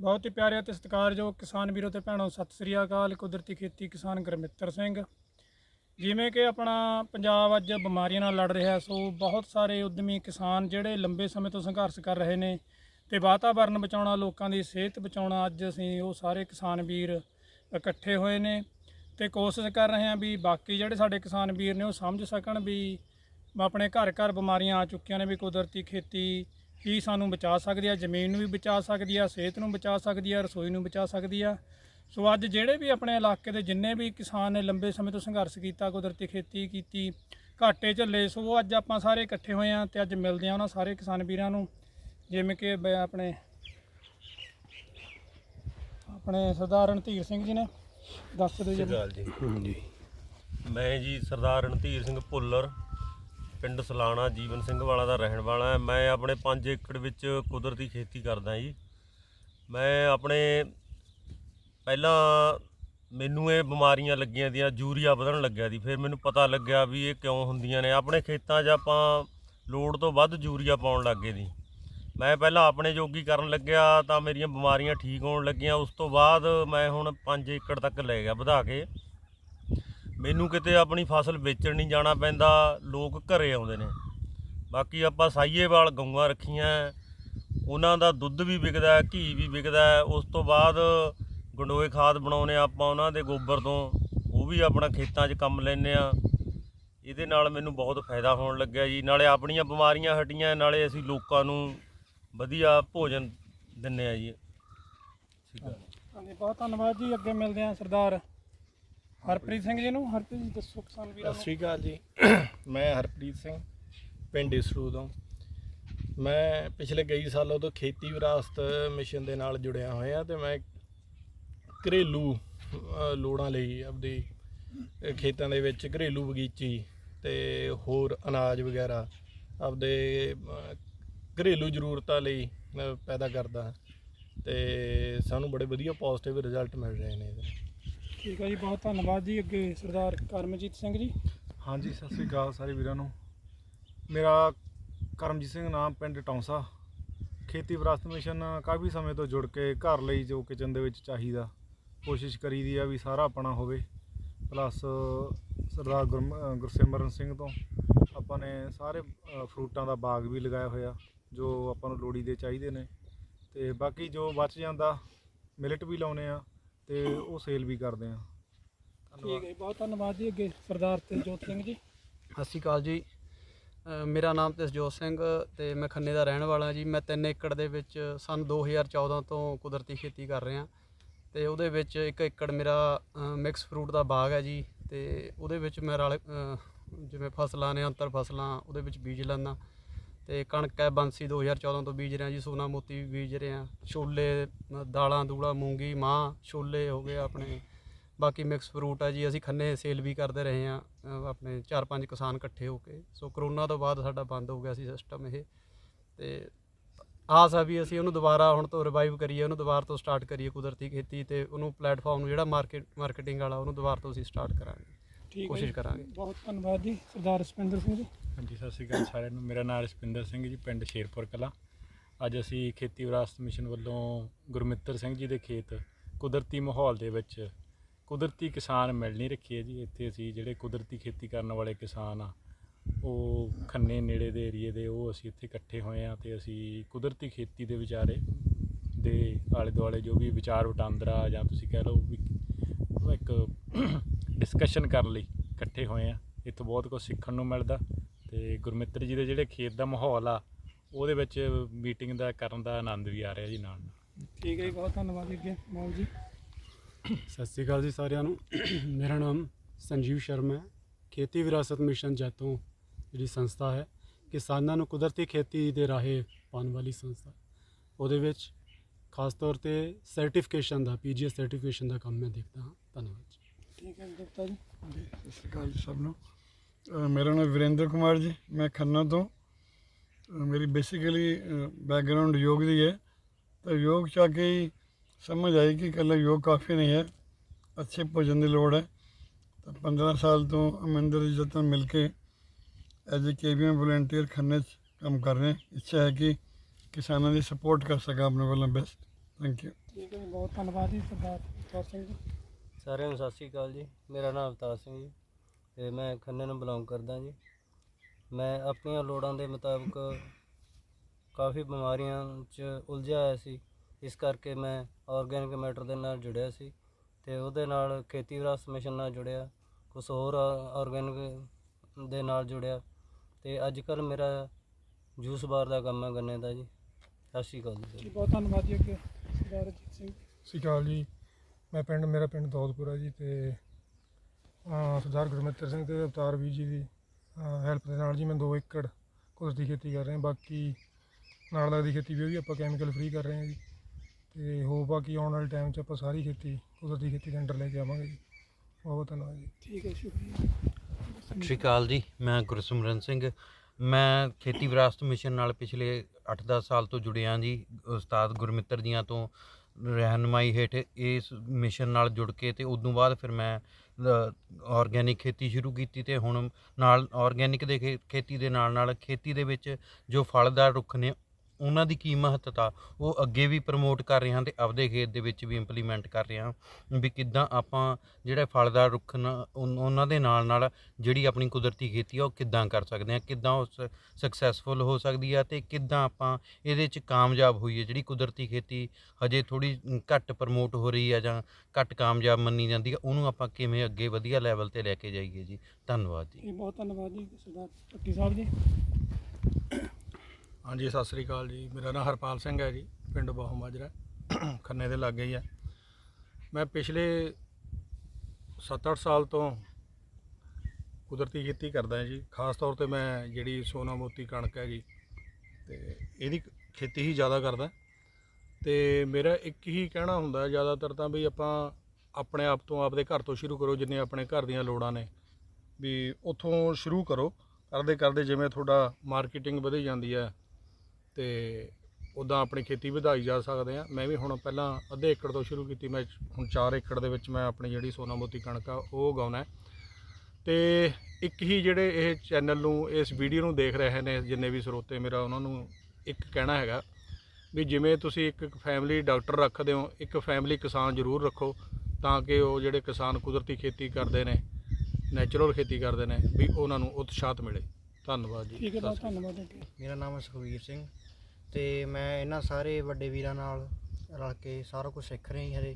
ਬਹੁਤ ਹੀ ਪਿਆਰੇ ਅਤੇ ਸਤਿਕਾਰਯੋਗ ਕਿਸਾਨ ਵੀਰੋ ਤੇ ਭੈਣੋ, ਸਤਿ ਸ੍ਰੀ ਅਕਾਲ। ਕੁਦਰਤੀ ਖੇਤੀ ਕਿਸਾਨ ਗੁਰਮਿੱਤਰ ਸਿੰਘ। ਜਿਵੇਂ ਕਿ ਆਪਣਾ ਪੰਜਾਬ ਅੱਜ ਬਿਮਾਰੀਆਂ ਨਾਲ ਲੜ ਰਿਹਾ ਸੋ ਬਹੁਤ ਸਾਰੇ ਉਦਮੀ ਕਿਸਾਨ ਜਿਹੜੇ ਲੰਬੇ ਸਮੇਂ ਤੋਂ ਸੰਘਰਸ਼ ਕਰ ਰਹੇ ਨੇ ਤੇ ਵਾਤਾਵਰਨ ਬਚਾਉਣਾ, ਲੋਕਾਂ ਦੀ ਸਿਹਤ ਬਚਾਉਣਾ, ਅੱਜ ਅਸੀਂ ਉਹ ਸਾਰੇ ਕਿਸਾਨ ਵੀਰ ਇਕੱਠੇ ਹੋਏ ਨੇ ਤੇ ਕੋਸ਼ਿਸ਼ ਕਰ ਰਹੇ ਹਾਂ ਵੀ ਬਾਕੀ ਜਿਹੜੇ ਸਾਡੇ ਕਿਸਾਨ ਵੀਰ ਨੇ ਉਹ ਸਮਝ ਸਕਣ ਵੀ ਆਪਣੇ ਘਰ ਘਰ ਬਿਮਾਰੀਆਂ ਆ ਚੁੱਕੀਆਂ ਨੇ ਵੀ ਕੁਦਰਤੀ ਖੇਤੀ ਹੀ ਸਾਨੂੰ ਬਚਾ ਸਕਦੀ ਆ ਜ਼ਮੀਨ ਨੂੰ ਵੀ ਬਚਾ ਸਕਦੀ ਆ ਸਿਹਤ ਨੂੰ ਬਚਾ ਸਕਦੀ ਆ ਰਸੋਈ ਨੂੰ ਬਚਾ ਸਕਦੀ ਆ। ਸੋ ਅੱਜ ਜਿਹੜੇ ਵੀ ਆਪਣੇ ਇਲਾਕੇ ਦੇ ਜਿੰਨੇ ਵੀ ਕਿਸਾਨ ਨੇ ਲੰਬੇ ਸਮੇਂ ਤੋਂ ਸੰਘਰਸ਼ ਕੀਤਾ ਕੁਦਰਤੀ ਖੇਤੀ ਕੀਤੀ ਘਾਟੇ ਝੱਲੇ ਸੋ ਉਹ ਅੱਜ ਆਪਾਂ ਸਾਰੇ ਇਕੱਠੇ ਹੋਏ ਆ ਤੇ ਅੱਜ ਮਿਲਦੇ ਆ ਉਹਨਾਂ ਸਾਰੇ ਕਿਸਾਨ ਵੀਰਾਂ ਨੂੰ। ਜਿਵੇਂ ਕਿ ਆਪਣੇ ਆਪਣੇ ਸਰਦਾਰ ਰਣਧੀਰ ਸਿੰਘ ਜੀ ਨੇ ਦੱਸ ਦਿਓ ਜੀ। ਜੀ। ਮੈਂ ਜੀ ਸਰਦਾਰ ਰਣਧੀਰ ਸਿੰਘ ਭੁੱਲਰ ਪਿੰਡ ਸਲਾਣਾ ਜੀਵਨ ਸਿੰਘ ਵਾਲਾ ਦਾ ਰਹਿਣ ਵਾਲਾ ਹਾਂ। ਮੈਂ ਆਪਣੇ 5 ਏਕੜ ਵਿੱਚ ਕੁਦਰਤੀ ਖੇਤੀ ਕਰਦਾ ਜੀ। ਮੈਂ ਆਪਣੇ ਪਹਿਲਾਂ ਮੈਨੂੰ ਇਹ ਬਿਮਾਰੀਆਂ ਲੱਗੀਆਂ ਦੀਆਂ, ਯੂਰੀਆ ਵਧਣ ਲੱਗਿਆ ਦੀ ਫਿਰ ਮੈਨੂੰ ਪਤਾ ਲੱਗਿਆ ਵੀ ਇਹ ਕਿਉਂ ਹੁੰਦੀਆਂ ਨੇ। ਆਪਣੇ ਖੇਤਾਂ 'ਚ ਆਪਾਂ ਲੋੜ ਤੋਂ ਵੱਧ ਯੂਰੀਆ ਪਾਉਣ ਲੱਗੇ ਦੀ ਮੈਂ ਪਹਿਲਾਂ ਆਪਣੇ ਜੋਗੀ ਕਰਨ ਲੱਗਿਆ ਤਾਂ ਮੇਰੀਆਂ ਬਿਮਾਰੀਆਂ ਠੀਕ ਹੋਣ ਲੱਗੀਆਂ। ਉਸ ਤੋਂ ਬਾਅਦ ਮੈਂ ਹੁਣ 5 ਏਕੜ ਤੱਕ ਲੈ ਗਿਆ ਵਧਾ ਕੇ। ਮੈਨੂੰ ਕਿਤੇ ਆਪਣੀ ਫਸਲ ਵੇਚਣ ਨਹੀਂ ਜਾਣਾ ਪੈਂਦਾ, ਲੋਕ ਘਰੇ ਆਉਂਦੇ ਨੇ। ਬਾਕੀ ਆਪਾਂ ਸਾਈਏਵਾਲ ਗਊਆਂ ਰੱਖੀਆਂ, ਉਹਨਾਂ ਦਾ ਦੁੱਧ ਵੀ ਵਿਕਦਾ, ਘੀ ਵੀ ਵਿਕਦਾ, ਉਸ ਤੋਂ ਬਾਅਦ ਗੰਡੋਏ ਖਾਦ ਬਣਾਉਨੇ ਆ ਆਪਾਂ ਉਹਨਾਂ ਦੇ ਗੋਬਰ ਤੋਂ, ਉਹ ਵੀ ਆਪਣਾ ਖੇਤਾਂ 'ਚ ਕੰਮ ਲੈਨੇ ਆ ਇਹਦੇ ਨਾਲ ਮੈਨੂੰ ਬਹੁਤ ਫਾਇਦਾ ਹੋਣ ਲੱਗਿਆ ਜੀ, ਨਾਲੇ ਆਪਣੀਆਂ ਬਿਮਾਰੀਆਂ ਹਟੀਆਂ, ਨਾਲੇ ਅਸੀਂ ਲੋਕਾਂ ਨੂੰ ਵਧੀਆ ਭੋਜਨ ਦਿੰਨੇ ਆ ਜੀ। ਠੀਕ ਹੈ ਹਾਂਜੀ, ਬਹੁਤ ਧੰਨਵਾਦ ਜੀ, ਅੱਗੇ ਮਿਲਦੇ ਆ ਸਰਦਾਰ। ਹਰਪ੍ਰੀਤ ਸਿੰਘ ਜੀ ਨੂੰ। ਹਰਪ੍ਰੀਤ ਜੀ ਦੱਸੋ ਕਿਸਾਨ ਵੀਰਾਂ ਸਤਿ ਨੂੰ ਸ਼੍ਰੀ ਅਕਾਲ ਜੀ। ਮੈਂ ਹਰਪ੍ਰੀਤ ਸਿੰਘ ਪਿੰਡ ਇਸਰੂ ਤੋਂ। ਮੈਂ ਪਿਛਲੇ ਕਈ ਸਾਲਾਂ ਤੋਂ ਖੇਤੀ ਵਿਰਾਸਤ ਮਿਸ਼ਨ ਦੇ ਨਾਲ ਜੁੜਿਆ ਹੋਇਆ ਤੇ ਮੈਂ ਘਰੇਲੂ ਅ, ਲੋੜਾਂ ਲਈ ਆਪਦੀ ਅ, ਖੇਤਾਂ ਦੇ ਵਿੱਚ ਘਰੇਲੂ ਬਗੀਚੀ ਤੇ ਹੋਰ ਅਨਾਜ ਵਗੈਰਾ ਆਪਦੇ ਅ, ਘਰੇਲੂ ਜ਼ਰੂਰਤਾਂ ਲਈ ਅ, ਪੈਦਾ ਕਰਦਾ। ਤੇ ਸਾਨੂੰ ਬੜੇ ਵਧੀਆ ਪੋਜ਼ਿਟਿਵ ਰਿਜ਼ਲਟ ਮਿਲ ਰਹੇ ਨੇ ਇਹਦੇ ਠੀਕ ਹੈ ਜੀ, ਬਹੁਤ ਧੰਨਵਾਦ ਜੀ ਅੱਗੇ ਸਰਦਾਰ ਕਰਮਜੀਤ ਸਿੰਘ ਜੀ। ਹਾਂਜੀ, ਸਤਿ ਸ੍ਰੀ ਅਕਾਲ ਸਾਰੇ ਵੀਰਾਂ ਨੂੰ। ਮੇਰਾ ਕਰਮਜੀਤ ਸਿੰਘ ਨਾਮ ਪਿੰਡ ਟੌਂਸਾ। ਖੇਤੀ ਵਿਰਾਸਤ ਮਿਸ਼ਨ ਕਾਫੀ ਸਮੇਂ ਤੋਂ ਜੁੜ ਕੇ ਘਰ ਲਈ ਜੋ ਕਿਚਨ ਦੇ ਵਿੱਚ ਚਾਹੀਦਾ, ਕੋਸ਼ਿਸ਼ ਕਰੀਦੀ ਆ ਵੀ ਸਾਰਾ ਆਪਣਾ ਹੋਵੇ। ਪਲੱਸ ਸਰਦਾਰ ਗੁਰਮ- ਗੁਰਸਿਮਰਨ ਸਿੰਘ ਤੋਂ ਆਪਾਂ ਨੇ ਸਾਰੇ ਫਰੂਟਾਂ ਦਾ ਬਾਗ ਵੀ ਲਗਾਇਆ ਹੋਇਆ, ਜੋ ਆਪਾਂ ਨੂੰ ਲੋੜੀ ਦੇ ਚਾਹੀਦੇ ਨੇ। ਤੇ ਬਾਕੀ ਜੋ ਬਚ ਜਾਂਦਾ, ਮਿਲਟ ਵੀ ਲਾਉਨੇ ਆ। ਤੇ ਉਹ ਸੇਲ ਵੀ ਕਰਦੇ ਆ। ਠੀਕ ਹੈ ਜੀ ਬਹੁਤ ਧੰਨਵਾਦ ਜੀ ਅੱਗੇ ਸਰਦਾਰ ਤੇਜੋਤ ਸਿੰਘ ਜੀ। ਸਤਿ ਸ਼੍ਰੀ ਅਕਾਲ ਜੀ। ਅ, ਮੇਰਾ ਨਾਮ ਤੇਜੋਤ ਸਿੰਘ ਤੇ ਮੈਂ ਖੰਨੇ ਦਾ ਰਹਿਣ ਵਾਲਾ ਜੀ। ਮੈਂ 3 ਏਕੜ ਦੇ ਵਿੱਚ ਸਨ 2014 ਤੋਂ ਕੁਦਰਤੀ ਖੇਤੀ ਕਰ ਰਿਹਾ। ਤੇ ਉਹਦੇ ਵਿੱਚ 1 ਏਕੜ ਮੇਰਾ ਮਿਕਸ ਫਰੂਟ ਦਾ ਬਾਗ ਹੈ ਜੀ। ਤੇ ਉਹਦੇ ਵਿੱਚ ਮੈਂ ਰਲ ਅ, ਜਿਵੇਂ ਫਸਲਾਂ ਨੇ ਅੰਤਰ ਫਸਲਾਂ ਉਹਦੇ ਵਿੱਚ ਬੀਜ ਲੈਂਦਾ ਤੇ ਕਣਕ ਹੈ ਬੰਸੀ 2014 ਤੋਂ ਬੀਜ ਰਿਹਾ ਜੀ ਸੋਨਾ ਮੋਤੀ ਵੀ ਬੀਜ ਰਿਹਾ ਛੋਲੇ ਅ, ਦਾਲਾਂ ਦੂੜਾ ਮੂੰਗੀ ਮਾਂ ਛੋਲੇ ਹੋ ਗਏ ਆਪਣੇ। ਬਾਕੀ ਮਿਕਸ ਫਰੂਟ ਆ ਜੀ ਅਸੀਂ ਖੰਨੇ ਸੇਲ ਵੀ ਕਰਦੇ ਰਹੇ ਆ ਆਪਣੇ ਚਾਰ ਪੰਜ ਕਿਸਾਨ ਇਕੱਠੇ ਹੋ ਕੇ। ਸੋ ਕਰੋਨਾ ਤੋਂ ਬਾਅਦ ਸਾਡਾ ਬੰਦ ਹੋ ਗਿਆ ਸੀ ਸਿਸਟਮ ਇਹ। ਤੇ ਆਸ ਆ ਵੀ ਅਸੀਂ ਉਹਨੂੰ ਦੁਬਾਰਾ ਹੁਣ ਤੋਂ ਰਿਵਾਈਵ ਕਰੀਏ ਉਹਨੂੰ ਦੁਬਾਰਾ ਤੋਂ ਸਟਾਰਟ ਕਰੀਏ ਕੁਦਰਤੀ ਖੇਤੀ ਤੇ ਉਹਨੂੰ ਪਲੇਟਫਾਰਮ ਨੂੰ ਜਿਹੜਾ ਮਾਰਕੀਟ ਮਾਰਕੀਟਿੰਗ ਵਾਲਾ ਉਹਨੂੰ ਦੁਬਾਰਾ ਤੋਂ ਅਸੀਂ ਸਟਾਰਟ ਕਰਾਂਗੇ। ਕੋਸ਼ਿਸ਼। ਕਰਾਂਗੇ। ਬਹੁਤ ਧੰਨਵਾਦ ਜੀ ਸਰਦਾਰ ਰਸਪਿੰਦਰ ਸਿੰਘ ਜੀ। ਹਾਂਜੀ, ਸਤਿ ਸ਼੍ਰੀ ਅਕਾਲ ਸਾਰਿਆਂ ਨੂੰ। ਮੇਰਾ ਨਾਮ ਰਸਪਿੰਦਰ ਸਿੰਘ ਜੀ, ਪਿੰਡ ਸ਼ੇਰਪੁਰ ਕਲਾ। ਅੱਜ ਅਸੀਂ ਖੇਤੀ ਵਿਰਾਸਤ ਮਿਸ਼ਨ ਵੱਲੋਂ ਗੁਰਮਿੱਤਰ ਸਿੰਘ ਜੀ ਦੇ ਖੇਤ ਕੁਦਰਤੀ ਮਾਹੌਲ ਦੇ ਵਿੱਚ ਕੁਦਰਤੀ ਕਿਸਾਨ ਮਿਲ ਨਹੀਂ ਰੱਖੀ ਹੈ ਜੀ। ਇੱਥੇ ਅਸੀਂ ਜਿਹੜੇ ਕੁਦਰਤੀ ਖੇਤੀ ਕਰਨ ਵਾਲੇ ਕਿਸਾਨ ਆ, ਉਹ ਖੰਨੇ ਨੇੜੇ ਦੇ ਏਰੀਏ ਦੇ, ਉਹ ਅਸੀਂ ਇੱਥੇ ਇਕੱਠੇ ਹੋਏ ਆ ਤੇ ਅਸੀਂ ਕੁਦਰਤੀ ਖੇਤੀ ਦੇ ਵਿਚਾਰੇ ਦੇ ਆਲੇ ਦੁਆਲੇ ਜੋ ਵੀ ਵਿਚਾਰ ਵਟਾਂਦਰਾ ਜਾਂ ਤੁਸੀਂ ਕਹਿ ਲਓ ਵੀ ਇੱਕ ਡਿਸਕਸ਼ਨ ਕਰਨ ਲਈ ਇਕੱਠੇ ਹੋਏ ਆ। ਇੱਥੋਂ ਬਹੁਤ ਕੁਝ ਸਿੱਖਣ ਨੂੰ ਮਿਲਦਾ। ਤੇ ਗੁਰਮਿੱਤਰ ਜੀ ਦੇ ਜਿਹੜੇ ਖੇਤ ਦਾ ਮਾਹੌਲ ਆ ਉਹਦੇ ਵਿੱਚ ਮੀਟਿੰਗ ਦਾ ਕਰਨ ਦਾ ਆਨੰਦ ਵੀ ਆ ਰਿਹਾ ਜੀ ਨਾਲ ਨਾਲ। ਠੀਕ ਹੈ ਜੀ ਬਹੁਤ ਧੰਨਵਾਦ ਜੀ ਅੱਗੇ ਮੋਲ ਜੀ। ਸਤਿ ਸ਼੍ਰੀ ਅਕਾਲ ਜੀ ਸਾਰਿਆਂ ਨੂੰ। ਮੇਰਾ ਨਾਮ ਸੰਜੀਵ ਸ਼ਰਮਾ ਹੈ। ਖੇਤੀ ਵਿਰਾਸਤ ਮਿਸ਼ਨ ਜੈਤੋਂ ਜਿਹੜੀ ਸੰਸਥਾ ਹੈ ਕਿਸਾਨਾਂ ਨੂੰ ਕੁਦਰਤੀ ਖੇਤੀ ਦੇ ਰਾਹੇ ਪਾਉਣ ਵਾਲੀ ਸੰਸਥਾ। ਉਹਦੇ ਵਿੱਚ ਖਾਸ ਤੌਰ ਤੇ ਸਰਟੀਫਿਕੇਸ਼ਨ ਦਾ ਪੀਜੀਐਸ ਸਰਟੀਫਿਕੇਸ਼ਨ ਦਾ ਕੰਮ ਮੈਂ ਦੇਖਦਾ ਹਾਂ। ਧੰਨਵਾਦ ਜੀ। ਠੀਕ ਹੈ ਜੀ ਗੁਪਤਾ ਜੀ। ਸਤਿ ਸ਼੍ਰੀ ਅਕਾਲ ਜੀ ਸਭ ਨੂੰ। ਮੇਰਾ ਨਾਮ ਵਿਰੇਂਦਰ ਕੁਮਾਰ ਜੀ ਮੈਂ ਖੰਨਾ ਤੋਂ। ਅ, ਮੇਰੀ ਬੇਸਿਕਲੀ ਬੈਕਗ੍ਰਾਉਂਡ ਯੋਗ ਦੀ ਹੈ। ਤਾਂ ਯੋਗ ਚ ਆ ਕੇ ਸਮਝ ਆਈ ਕਿ ਇਕੱਲਾ ਯੋਗ ਕਾਫੀ ਨਹੀਂ ਹੈ ਅੱਛੇ ਭੋਜਨ ਦੀ ਲੋੜ ਹੈ। ਤਾਂ 15 ਸਾਲ ਤੋਂ ਅਮਰਿੰਦਰ ਜੀ ਜਤਨ ਮਿਲ ਕੇ ਐਜ਼ ਏ ਕੇਵੀਐਮ ਵਲੰਟੀਅਰ ਖੰਨੇ 'ਚ ਕੰਮ ਕਰ ਰਹੇ ਹਾਂ। ਇੱਛਾ ਹੈ ਕਿ ਕਿਸਾਨਾਂ ਦੀ ਸਪੋਰਟ ਕਰ ਸਕਾਂ ਆਪਣੇ ਵੱਲੋਂ ਬੈਸਟ ਥੈਂਕ ਯੂ ਠੀਕ ਹੈ ਬਹੁਤ ਧੰਨਵਾਦ ਜੀ ਸਰਦਾਰ ਸਿੰਘ ਜੀ। ਸਾਰਿਆਂ ਨੂੰ ਸਤਿ ਸ਼੍ਰੀ ਅਕਾਲ ਜੀ। ਮੇਰਾ ਨਾਮ ਅਵਤਾਰ ਸਿੰਘ ਜੀ। ਤੇ ਮੈਂ ਖੰਨੇ ਨੂੰ ਬਿਲੋਂਗ ਕਰਦਾ ਜੀ। ਮੈਂ ਆਪਣੀਆਂ ਲੋੜਾਂ ਦੇ ਮੁਤਾਬਕ ਕਾਫੀ ਬਿਮਾਰੀਆਂ 'ਚ ਉਲਝਿਆ ਹੋਇਆ ਸੀ। ਇਸ ਕਰਕੇ ਮੈਂ ਆਰਗੈਨਿਕ ਮੈਟਰ ਦੇ ਨਾਲ ਜੁੜਿਆ ਸੀ ਤੇ ਉਹਦੇ ਨਾਲ ਖੇਤੀ ਵਿਰਾਸਤ ਮਿਸ਼ਨ ਨਾਲ ਜੁੜਿਆ ਕੁਝ ਹੋਰ ਆਰਗੈਨਿਕ ਦੇ ਨਾਲ ਜੁੜਿਆ ਤੇ ਅੱਜ ਕੱਲ ਮੇਰਾ ਜੂਸ ਬਾਰ ਦਾ ਕੰਮ ਹੈ ਗੰਨੇ ਦਾ ਜੀ। ਸਤਿ ਸ਼੍ਰੀ ਅਕਾਲ ਜੀ ਬਹੁਤ ਧੰਨਵਾਦ ਜੀ ਅੱਗੇ। ਸਰਦਾਰ ਅਜੀਤ ਸਿੰਘ। ਸਤਿ ਸ਼੍ਰੀ ਅਕਾਲ ਜੀ। ਮੈਂ ਪਿੰਡ ਮੇਰਾ ਪਿੰਡ ਦੌਲਪੁਰਾ ਜੀ ਤੇ ਸਰਦਾਰ ਗੁਰਮਿੱਤਰ ਸਿੰਘ ਤੇ ਅਵਤਾਰ ਵੀਰ ਜੀ ਦੀ ਹੈਲਪ ਦੇ ਨਾਲ ਜੀ ਮੈਂ 2 ਏਕੜ ਕੁਦਰਤੀ ਖੇਤੀ ਕਰ ਰਿਹਾ ਬਾਕੀ ਨਾਲ ਲੱਗਦੀ ਖੇਤੀ ਵੀ ਉਹ ਵੀ ਆਪਾਂ ਕੈਮੀਕਲ ਫ੍ਰੀ ਕਰ ਰਹੇ ਹਾਂ ਜੀ। ਤੇ ਹੋਪ ਆ ਕਿ ਆਉਣ ਵਾਲੇ ਟਾਈਮ 'ਚ ਆਪਾਂ ਸਾਰੀ ਖੇਤੀ ਕੁਦਰਤੀ ਖੇਤੀ ਦੇ ਅੰਡਰ ਲੈ ਕੇ ਆਵਾਂਗੇ ਜੀ। ਬਹੁਤ ਬਹੁਤ ਧੰਨਵਾਦ ਜੀ। ਠੀਕ ਹੈ ਸ਼ੁਕਰੀਆ। ਸਤਿ ਸ਼੍ਰੀ ਅਕਾਲ ਜੀ ਮੈਂ ਗੁਰਸਿਮਰਨ ਸਿੰਘ। ਮੈਂ ਖੇਤੀ ਵਿਰਾਸਤ ਮਿਸ਼ਨ ਨਾਲ ਪਿਛਲੇ 8-10 ਸਾਲ ਤੋਂ ਜੁੜਿਆ ਜੀ ਉਸਤਾਦ ਗੁਰਮਿੱਤਰ ਜੀਆਂ ਤੋਂ। ਰਹਿਨਮਾਈ ਹੇਠ ਇਸ ਮਿਸ਼ਨ ਨਾਲ ਜੁੜ ਕੇ ਤੇ ਉਦੋਂ ਬਾਅਦ ਫਿਰ ਮੈਂ ਆਰਗੈਨਿਕ ਖੇਤੀ ਸ਼ੁਰੂ ਕੀਤੀ ਤੇ ਹੁਣ ਨਾਲ ਆਰਗੈਨਿਕ ਦੇ ਖੇ- ਖੇਤੀ ਦੇ ਨਾਲ ਨਾਲ ਖੇਤੀ ਦੇ ਵਿੱਚ ਜੋ ਫਲਦਾਰ ਰੁੱਖ ਨੇ ਉਹਨਾਂ ਦੀ ਕੀ ਮਹੱਤਤਾ, ਉਹ ਅੱਗੇ ਵੀ ਪ੍ਰਮੋਟ ਕਰ ਰਹੇ ਹਾਂ ਤੇ ਆਪਦੇ ਖੇਤ ਦੇ ਵਿੱਚ ਵੀ ਇੰਪਲੀਮੈਂਟ ਕਰ ਰਹੇ ਹਾਂ ਵੀ ਕਿੱਦਾਂ ਆਪਾਂ ਜਿਹੜਾ ਫਲਦਾਰ ਰੁੱਖ ਨਾ ਉਹਨਾਂ ਦੇ ਨਾਲ ਨਾਲ ਜਿਹੜੀ ਆਪਣੀ ਕੁਦਰਤੀ ਖੇਤੀ ਆ ਉਹ ਕਿੱਦਾਂ ਕਰ ਸਕਦੇ ਹਾਂ, ਕਿੱਦਾਂ ਉਹ ਸਕਸੈਸਫੁਲ ਹੋ ਸਕਦੀ ਆ ਤੇ ਕਿੱਦਾਂ ਆਪਾਂ ਇਹਦੇ 'ਚ ਕਾਮਯਾਬ ਹੋਈਏ, ਜਿਹੜੀ ਕੁਦਰਤੀ ਖੇਤੀ ਹਜੇ ਥੋੜੀ ਘੱਟ ਪ੍ਰਮੋਟ ਹੋ ਰਹੀ ਆ ਜਾਂ ਘੱਟ ਕਾਮਯਾਬ ਮੰਨੀ ਜਾਂਦੀ ਆ, ਉਹਨੂੰ ਆਪਾਂ ਕਿਵੇਂ ਅੱਗੇ ਵਧੀਆ ਲੈਵਲ ਤੇ ਲੈ ਕੇ ਜਾਈਏ ਜੀ? ਧੰਨਵਾਦ ਜੀ। ਬਹੁਤ ਧੰਨਵਾਦ ਜੀ, ਸਰਦਾਰ ਭੱਟੀ ਸਾਹਿਬ ਜੀ। ਹਾਂਜੀ, ਸਤਿ ਸ੍ਰੀ ਅਕਾਲ ਜੀ। ਮੇਰਾ ਨਾਮ ਹਰਪਾਲ ਸਿੰਘ ਹੈ ਜੀ, ਪਿੰਡ ਬਾਹੂ ਮਾਜਰਾ, ਖੰਨੇ ਦੇ ਲਾਗੇ ਹੀ ਹੈ। ਮੈਂ ਪਿਛਲੇ 7-8 ਸਾਲ ਤੋਂ ਕੁਦਰਤੀ ਖੇਤੀ ਕਰਦਾ ਜੀ। ਖਾਸ ਤੌਰ ਤੇ ਮੈਂ ਜਿਹੜੀ ਸੋਨਾ ਮੋਤੀ ਕਣਕ ਹੈ ਜੀ, ਤੇ ਇਹਦੀ ਖੇਤੀ ਹੀ ਜ਼ਿਆਦਾ ਕਰਦਾ। ਤੇ ਮੇਰਾ ਇੱਕ ਹੀ ਕਹਿਣਾ ਹੁੰਦਾ, ਜ਼ਿਆਦਾਤਰ ਤਾਂ ਵੀ ਆਪਾਂ ਆਪਣੇ ਆਪ ਤੋਂ ਆਪਦੇ ਘਰ ਤੋਂ ਸ਼ੁਰੂ ਕਰੋ ਜਿੰਨੇ ਆਪਣੇ ਘਰ ਦੀਆਂ ਲੋੜਾਂ ਨੇ। ਵੀ ਉੱਥੋਂ ਸ਼ੁਰੂ ਕਰੋ ਕਰਦੇ ਕਰਦੇ ਜਿਵੇਂ ਤੁਹਾਡਾ ਮਾਰਕੀਟਿੰਗ ਵਧੀ ਜਾਂਦੀ ਹੈ ਤੇ ਉਦਾਂ ਆਪਣੀ ਖੇਤੀ ਵਧਾਈ ਜਾ ਸਕਦੇ ਆ। ਮੈਂ ਵੀ ਹੁਣ ਪਹਿਲਾਂ ਅੱਧੇ ਏਕੜ ਤੋਂ ਸ਼ੁਰੂ ਕੀਤੀ ਮੈਂ ਹੁਣ 4 ਏਕੜ ਦੇ ਵਿੱਚ ਮੈਂ ਆਪਣੀ ਜਿਹੜੀ ਸੋਨਾ ਮੋਤੀ ਕਣਕ ਆ ਉਹ ਉਗਾਉਣਾ। ਤੇ ਇੱਕ ਹੀ ਜਿਹੜੇ ਇਹ ਚੈਨਲ ਨੂੰ ਇਸ ਵੀਡੀਓ ਨੂੰ ਦੇਖ ਰਹੇ ਨੇ ਜਿੰਨੇ ਵੀ ਸਰੋਤੇ ਮੇਰਾ ਉਹਨਾਂ ਨੂੰ ਇੱਕ ਕਹਿਣਾ ਹੈਗਾ ਵੀ ਜਿਵੇਂ ਤੁਸੀਂ ਇੱਕ ਫੈਮਿਲੀ ਡਾਕਟਰ ਰੱਖਦੇ ਹੋ ਇੱਕ ਫੈਮਿਲੀ ਕਿਸਾਨ ਜ਼ਰੂਰ ਰੱਖੋ ਤਾਂ ਕਿ ਉਹ ਜਿਹੜੇ ਕਿਸਾਨ ਕੁਦਰਤੀ ਖੇਤੀ ਕਰਦੇ ਨੇ ਨੈਚੁਰਲ ਖੇਤੀ ਕਰਦੇ ਨੇ ਵੀ ਉਹਨਾਂ ਨੂੰ ਉਤਸ਼ਾਹਤ ਮਿਲੇ। ਧੰਨਵਾਦ ਜੀ। ਠੀਕ ਹੈ। ਧੰਨਵਾਦ ਮੇਰਾ ਨਾਮ ਹੈ ਸੁਖਵੀਰ ਸਿੰਘ। ਤੇ ਮੈਂ ਇਹਨਾਂ ਸਾਰੇ ਵੱਡੇ ਵੀਰਾਂ ਨਾਲ ਰਲ ਕੇ ਸਾਰਾ ਕੁਝ ਸਿੱਖ ਰਹੀ ਜੀ ਹਰੇ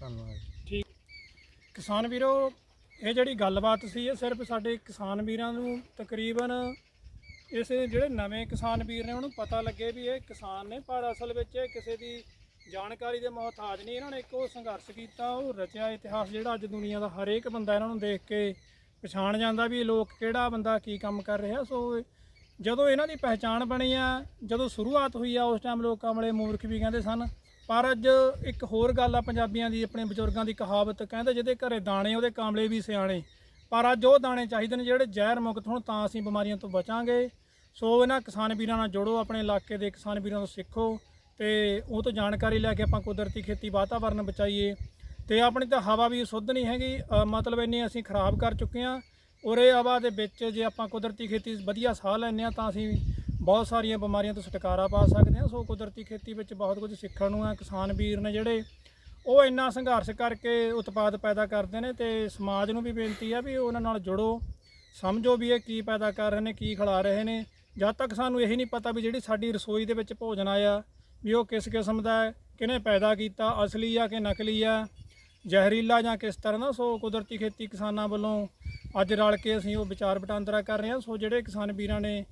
ਧੰਨਵਾਦ ਠੀਕ। ਕਿਸਾਨ ਵੀਰੋ, ਇਹ ਜਿਹੜੀ ਗੱਲਬਾਤ ਸੀ, ਇਹ ਸਿਰਫ ਸਾਡੇ ਕਿਸਾਨ ਵੀਰਾਂ ਨੂੰ ਤਕਰੀਬਨ ਇਸ ਜਿਹੜੇ ਨਵੇਂ ਕਿਸਾਨ ਵੀਰ ਨੇ, ਉਹਨੂੰ ਪਤਾ ਲੱਗੇ ਵੀ ਇਹ ਕਿਸਾਨ ਨੇ, ਪਰ ਅਸਲ ਵਿੱਚ ਇਹ ਕਿਸੇ ਦੀ ਜਾਣਕਾਰੀ ਦੇ ਮੁਹਤਾਜ ਨਹੀਂ। ਇਹਨਾਂ ਨੇ ਇੱਕ ਉਹ ਸੰਘਰਸ਼ ਕੀਤਾ, ਉਹ ਰਚਿਆ ਇਤਿਹਾਸ ਜਿਹੜਾ ਅੱਜ ਦੁਨੀਆ ਦਾ ਹਰੇਕ ਬੰਦਾ ਇਹਨਾਂ ਨੂੰ ਦੇਖ ਕੇ ਪਛਾਣ ਜਾਂਦਾ ਵੀ ਇਹ ਲੋਕ ਕਿਹੜਾ ਬੰਦਾ ਕੀ ਕੰਮ ਕਰ ਰਿਹਾ। ਸੋ ਜਦੋਂ ਇਹਨਾਂ ਦੀ ਪਹਿਚਾਣ ਬਣੀ ਆ, ਜਦੋਂ ਸ਼ੁਰੂਆਤ ਹੋਈ ਆ, ਉਸ ਟਾਈਮ ਲੋਕ ਕਮਲੇ ਮੂਰਖ ਵੀ ਕਹਿੰਦੇ ਸਨ। ਪਰ ਅੱਜ ਇੱਕ ਹੋਰ ਗੱਲ ਆ ਪੰਜਾਬੀਆਂ ਦੀ, ਆਪਣੇ ਬਜ਼ੁਰਗਾਂ ਦੀ ਕਹਾਵਤ ਕਹਿੰਦੇ ਜਿਹਦੇ ਘਰੇ ਦਾਣੇ, ਉਹਦੇ ਕਮਲੇ ਵੀ ਸਿਆਣੇ। ਪਰ ਅੱਜ ਉਹ ਦਾਣੇ ਚਾਹੀਦੇ ਨੇ ਜਿਹੜੇ ਜ਼ਹਿਰ ਮੁਕਤ ਹੋਣ, ਤਾਂ ਅਸੀਂ ਬਿਮਾਰੀਆਂ ਤੋਂ ਬਚਾਂਗੇ। ਸੋ ਇਹਨਾਂ ਕਿਸਾਨ ਵੀਰਾਂ ਨਾਲ ਜੁੜੋ, ਆਪਣੇ ਇਲਾਕੇ ਦੇ ਕਿਸਾਨ ਵੀਰਾਂ ਤੋਂ ਸਿੱਖੋ ਤੇ ਉਹ ਤੋਂ ਜਾਣਕਾਰੀ ਲੈ ਕੇ ਆਪਾਂ ਕੁਦਰਤੀ ਖੇਤੀ ਵਾਤਾਵਰਨ ਬਚਾਈਏ। ਤੇ ਆਪਣੀ ਤਾਂ ਹਵਾ ਵੀ ਸ਼ੁੱਧ ਨਹੀਂ ਹੈਗੀ ਮਤਲਬ ਇੰਨੀ ਅਸੀਂ ਖਰਾਬ ਕਰ ਚੁੱਕੇ ਹਾਂ। ਉਰੇ ਹਵਾ ਦੇ ਵਿੱਚ ਜੇ ਆਪਾਂ ਕੁਦਰਤੀ ਖੇਤੀ ਵਧੀਆ ਸਾਹ ਲੈਂਦੇ ਹਾਂ ਤਾਂ ਅਸੀਂ ਬਹੁਤ ਸਾਰੀਆਂ ਬਿਮਾਰੀਆਂ ਤੋਂ ਛੁਟਕਾਰਾ ਪਾ ਸਕਦੇ ਹਾਂ। ਸੋ ਕੁਦਰਤੀ ਖੇਤੀ ਵਿੱਚ ਬਹੁਤ ਕੁਝ ਸਿੱਖਣ ਨੂੰ ਆ ਕਿਸਾਨ ਵੀਰ ਨੇ ਜਿਹੜੇ ਉਹ ਇੰਨਾ ਸੰਘਰਸ਼ ਕਰਕੇ ਉਤਪਾਦ ਪੈਦਾ ਕਰਦੇ ਨੇ ਤੇ ਸਮਾਜ ਨੂੰ ਵੀ ਬੇਨਤੀ ਆ ਵੀ ਉਹਨਾਂ ਨਾਲ ਜੁੜੋ, ਸਮਝੋ ਵੀ ਇਹ ਕੀ ਪੈਦਾ ਕਰ ਰਹੇ ਨੇ, ਕੀ ਖਿਲਾ ਰਹੇ ਨੇ। ਜਦ ਤੱਕ ਸਾਨੂੰ ਇਹ ਨਹੀਂ ਪਤਾ ਵੀ ਜਿਹੜੀ ਸਾਡੀ ਰਸੋਈ ਦੇ ਵਿੱਚ ਭੋਜਨ ਆਇਆ, ਵੀ ਉਹ ਕਿਸ ਕਿਸਮ ਦਾ ਹੈ, ਕਿਹਨੇ ਪੈਦਾ ਕੀਤਾ, ਅਸਲੀ ਆ ਕਿ ਨਕਲੀ ਆ, ਜ਼ਹਿਰੀਲਾ ਜਾਂ ਕਿਸ ਤਰ੍ਹਾਂ ਦਾ, ਸੋ ਕੁਦਰਤੀ ਖੇਤੀ ਕਿਸਾਨਾਂ ਵੱਲੋਂ ਅੱਜ ਰਲ ਕੇ ਅਸੀਂ ਉਹ ਵਿਚਾਰ ਵਟਾਂਦਰਾ ਕਰ ਰਹੇ ਹਾਂ। ਸੋ ਜਿਹੜੇ ਕਿਸਾਨ ਵੀਰਾਂ ਨੇ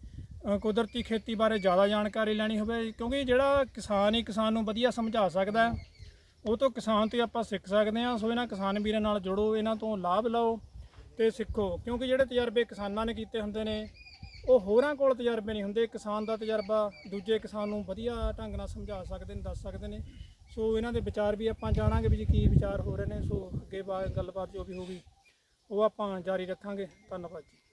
ਕੁਦਰਤੀ ਖੇਤੀ ਬਾਰੇ ਜ਼ਿਆਦਾ ਜਾਣਕਾਰੀ ਲੈਣੀ ਹੋਵੇ, ਕਿਉਂਕਿ ਜਿਹੜਾ ਕਿਸਾਨ ਹੀ ਕਿਸਾਨ ਨੂੰ ਵਧੀਆ ਸਮਝਾ ਸਕਦਾ ਉਹ ਤੋਂ ਕਿਸਾਨ ਤੋਂ ਆਪਾਂ ਸਿੱਖ ਸਕਦੇ ਹਾਂ। ਸੋ ਇਹਨਾਂ ਕਿਸਾਨ ਵੀਰਾਂ ਨਾਲ ਜੁੜੋ, ਇਹਨਾਂ ਤੋਂ ਲਾਭ ਲਓ ਤੇ ਸਿੱਖੋ। ਕਿਉਂਕਿ ਜਿਹੜੇ ਤਜਰਬੇ ਕਿਸਾਨਾਂ ਨੇ ਕੀਤੇ ਹੁੰਦੇ ਨੇ, ਉਹ ਹੋਰਾਂ ਕੋਲ ਤਜਰਬੇ ਨਹੀਂ ਹੁੰਦੇ। ਕਿਸਾਨ ਦਾ ਤਜਰਬਾ ਦੂਜੇ ਕਿਸਾਨ ਨੂੰ ਵਧੀਆ ਢੰਗ ਨਾਲ ਸਮਝਾ ਸਕਦੇ ਨੇ, ਦੱਸ ਸਕਦੇ ਨੇ। ਸੋ ਇਹਨਾਂ ਦੇ ਵਿਚਾਰ ਵੀ ਆਪਾਂ ਜਾਣਾਂਗੇ ਵੀ ਜੀ ਕੀ ਵਿਚਾਰ ਹੋ ਰਹੇ ਨੇ। ਸੋ ਅੱਗੇ ਬਾ, ਗੱਲਬਾਤ ਜੋ ਵੀ ਹੋਊਗੀ। ਉਹ ਆਪਾਂ ਜਾਰੀ ਰੱਖਾਂਗੇ। ਧੰਨਵਾਦ ਜੀ।